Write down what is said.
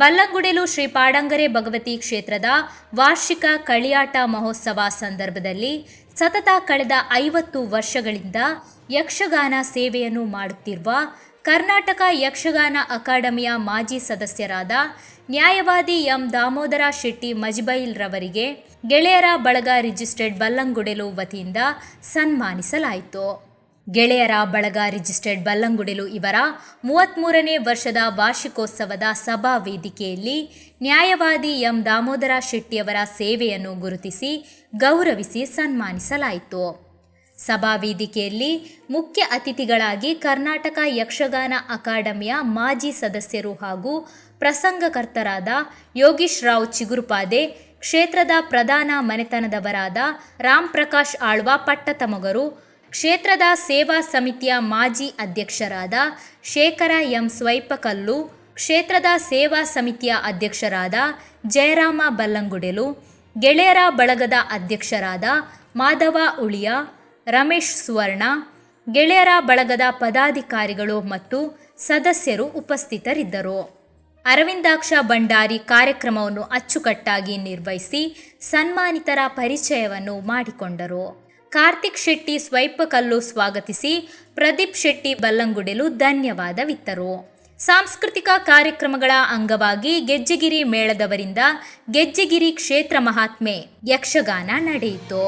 ಬಲ್ಲಂಗುಡೆಲು ಶ್ರೀ ಪಾಡಂಗರೆ ಭಗವತಿ ಕ್ಷೇತ್ರದ ವಾರ್ಷಿಕ ಕಳಿಯಾಟ ಮಹೋತ್ಸವ ಸಂದರ್ಭದಲ್ಲಿ ಸತತ ಕಳೆದ ಐವತ್ತು ವರ್ಷಗಳಿಂದ ಯಕ್ಷಗಾನ ಸೇವೆಯನ್ನು ಮಾಡುತ್ತಿರುವ ಕರ್ನಾಟಕ ಯಕ್ಷಗಾನ ಅಕಾಡೆಮಿಯ ಮಾಜಿ ಸದಸ್ಯರಾದ ನ್ಯಾಯವಾದಿ ಎಂ ದಾಮೋದರ ಶೆಟ್ಟಿ ಮಜ್ಬೈಲ್ ರವರಿಗೆ ಗೆಳೆಯರ ಬಳಗ ರಿಜಿಸ್ಟರ್ಡ್ ಬಲ್ಲಂಗುಡೆಲು ವತಿಯಿಂದ ಸನ್ಮಾನಿಸಲಾಯಿತು. ಗೆಳೆಯರ ಬಳಗ ರಿಜಿಸ್ಟರ್ಡ್ ಬಲ್ಲಂಗುಡಿಲು ಇವರ ಮೂವತ್ತ್ಮೂರನೇ ವರ್ಷದ ವಾರ್ಷಿಕೋತ್ಸವದ ಸಭಾ ವೇದಿಕೆಯಲ್ಲಿ ನ್ಯಾಯವಾದಿ ಎಂ ದಾಮೋದರ ಶೆಟ್ಟಿಯವರ ಸೇವೆಯನ್ನು ಗುರುತಿಸಿ ಗೌರವಿಸಿ ಸನ್ಮಾನಿಸಲಾಯಿತು. ಸಭಾ ವೇದಿಕೆಯಲ್ಲಿ ಮುಖ್ಯ ಅತಿಥಿಗಳಾಗಿ ಕರ್ನಾಟಕ ಯಕ್ಷಗಾನ ಅಕಾಡೆಮಿಯ ಮಾಜಿ ಸದಸ್ಯರು ಹಾಗೂ ಪ್ರಸಂಗಕರ್ತರಾದ ಯೋಗೀಶ್ ರಾವ್ ಚಿಗುರುಪಾದೆ, ಕ್ಷೇತ್ರದ ಪ್ರಧಾನ ಮನೆತನದವರಾದ ರಾಮ್ ಪ್ರಕಾಶ್ ಆಳ್ವ ಪಟ್ಟತಮಗರು ಕ್ಷೇತ್ರದ ಸೇವಾ ಸಮಿತಿಯ ಮಾಜಿ ಅಧ್ಯಕ್ಷರಾದ ಶೇಖರ ಎಂ ಸ್ವೈಪಕಲ್ಲು, ಕ್ಷೇತ್ರದ ಸೇವಾ ಸಮಿತಿಯ ಅಧ್ಯಕ್ಷರಾದ ಜಯರಾಮ ಬಲ್ಲಂಗುಡೆಲು, ಗೆಳೆಯರ ಬಳಗದ ಅಧ್ಯಕ್ಷರಾದ ಮಾಧವ ಉಳಿಯ, ರಮೇಶ್ ಸುವರ್ಣ, ಗೆಳೆಯರ ಬಳಗದ ಪದಾಧಿಕಾರಿಗಳು ಮತ್ತು ಸದಸ್ಯರು ಉಪಸ್ಥಿತರಿದ್ದರು. ಅರವಿಂದಾಕ್ಷ ಭಂಡಾರಿ ಕಾರ್ಯಕ್ರಮವನ್ನು ಅಚ್ಚುಕಟ್ಟಾಗಿ ನಿರ್ವಹಿಸಿ ಸನ್ಮಾನಿತರ ಪರಿಚಯವನ್ನು ಮಾಡಿಕೊಂಡರು. ಕಾರ್ತಿಕ್ ಶೆಟ್ಟಿ ಸ್ವೈಪಕಲ್ಲು ಸ್ವಾಗತಿಸಿ ಪ್ರದೀಪ್ ಶೆಟ್ಟಿ ಬಲ್ಲಂಗುಡೆಲು ಧನ್ಯವಾದವಿತ್ತರು. ಸಾಂಸ್ಕೃತಿಕ ಕಾರ್ಯಕ್ರಮಗಳ ಅಂಗವಾಗಿ ಗೆಜ್ಜೆಗಿರಿ ಮೇಳದವರಿಂದ ಗೆಜ್ಜೆಗಿರಿ ಕ್ಷೇತ್ರ ಮಹಾತ್ಮೆ ಯಕ್ಷಗಾನ ನಡೆಯಿತು.